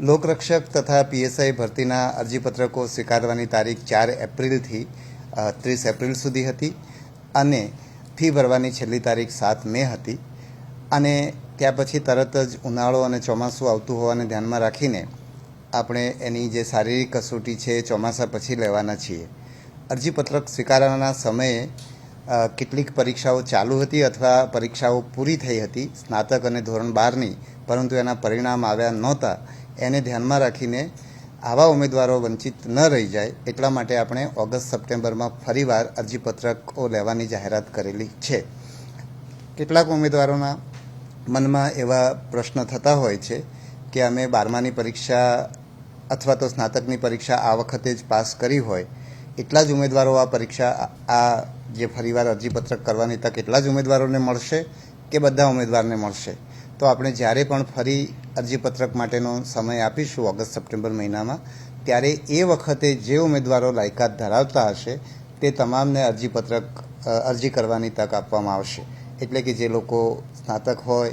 લોકરક્ષક તથા પીએસઆઈ ભરતીના અરજીપત્રકો સ્વીકારવાની તારીખ ચાર એપ્રિલથી ત્રીસ એપ્રિલ સુધી હતી અને ફી ભરવાની છેલ્લી તારીખ સાત મે હતી. અને ત્યાં પછી તરત જ ઉનાળો અને ચોમાસું આવતું હોવાને ધ્યાનમાં રાખીને આપણે એની જે શારીરિક કસોટી છે ચોમાસા પછી લેવાના છીએ. અરજીપત્રક સ્વીકારવાના સમયે કેટલીક પરીક્ષાઓ ચાલુ હતી અથવા પરીક્ષાઓ પૂરી થઈ હતી, સ્નાતક અને ધોરણ બારની, પરંતુ એના પરિણામ આવ્યા નહોતા. એને ધ્યાનમાં રાખીને આવા ઉમેદવારો વંચિત ન રહી જાય એટલા માટે આપણે ઓગસ્ટ સપ્ટેમ્બરમાં ફરીવાર અરજીપત્રકો લેવાની જાહેરાત કરેલી છે. કેટલાક ઉમેદવારોના મનમાં એવા પ્રશ્ન થતા હોય છે કે અમે બારમાની પરીક્ષા અથવા તો સ્નાતકની પરીક્ષા આ વખતે જ પાસ કરી હોય, એટલા જ ઉમેદવારો આ પરીક્ષા આ- જે ફરીવાર અરજીપત્રક કરવાની તક એટલા જ ઉમેદવારોને મળશે કે બધા ઉમેદવારને મળશે? તો આપણે જ્યારે પણ ફરી અરજીપત્રક માટેનો સમય આપીશું ઓગસ્ટ સપ્ટેમ્બર મહિનામાં, ત્યારે એ વખતે જે ઉમેદવારો લાયકાત ધરાવતા હશે, તે તમામને અરજીપત્રક અરજી કરવાની તક આપવામાં આવશે. એટલે કે જે લોકો સ્નાતક હોય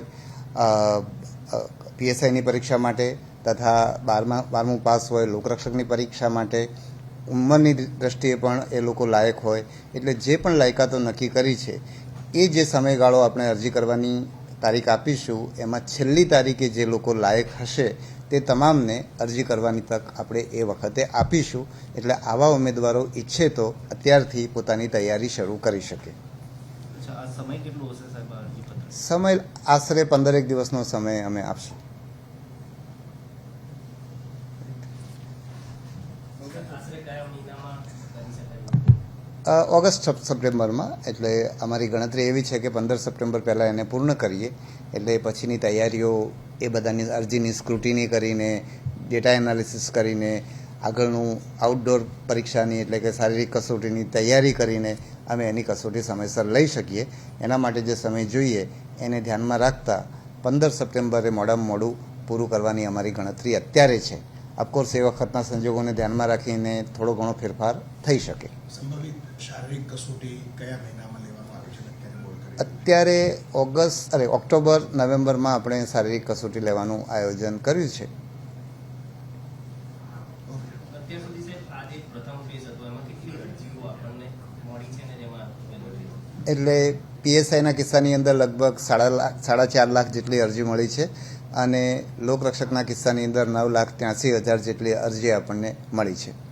પીએસઆઈની પરીક્ષા માટે તથા બારમા, બારમું પાસ હોય, લોકરક્ષકની પરીક્ષા માટે ઉંમરની દ્રષ્ટિએ પણ એ લોકો લાયક હોય. એટલે જે પણ લાયકાતો નક્કી કરી છે, એ જે સમયગાળો આપણે અરજી કરવાની તારીખ આપીશું એમાં છેલ્લી તારીખે જે લોકો લાયક હશે તે તમામને અરજી કરવાની તક આપણે એ વખતે આપીશું. એટલે આવા ઉમેદવારો ઈચ્છે તો અત્યારથી પોતાની તૈયારી શરૂ કરી શકે. સમય આશરે પંદરેક દિવસનો સમય અમે આપશું. ઓગસ્ટ સપ્ટેમ્બરમાં, એટલે અમારી ગણતરી એવી છે કે પંદર સપ્ટેમ્બર પહેલાં એને પૂર્ણ કરીએ, એટલે પછીની તૈયારીઓ એ બધાની અરજીની સ્ક્રુટિની કરીને ડેટા એનાલિસિસ કરીને, આગળનું આઉટડોર પરીક્ષાની એટલે કે શારીરિક કસોટીની તૈયારી કરીને અમે એની કસોટી સમયસર લઈ શકીએ. એના માટે જે સમય જોઈએ, એને ધ્યાનમાં રાખતા પંદર સપ્ટેમ્બરે મોડામાં મોડું પૂરું કરવાની અમારી ગણતરી અત્યારે છે. અફકોર્સ એ વખતના સંજોગોને ધ્યાનમાં રાખીને થોડો ઘણો ફેરફાર થઈ શકે. સંભવિત શારીરિક કસોટી કયા મહિનામાં લેવામાં આવે છે અત્યારે બોલ કરી? અત્યારે ઓગસ્ટ અરે ઓક્ટોબર નવેમ્બરમાં આપણે શારીરિક કસોટી લેવાનું આયોજન કર્યું છે. અત્યાર સુધી સાહેબ આ જે પ્રથમ ફેઝ હતો. એમાં કેટલી અરજીઓ આપણને મળી છે ને જેમાં ઉમેદવાર છે? એટલે પીએસઆઈના કિસ્સાની અંદર લગભગ સાડા લાખ સાડા ચાર લાખ જેટલી અરજી મળી છે. અને લોકરક્ષકના કિસ્સાની અંદર નવ લાખ ત્યાંસી હજાર જેટલી અરજી આપણને મળી છે.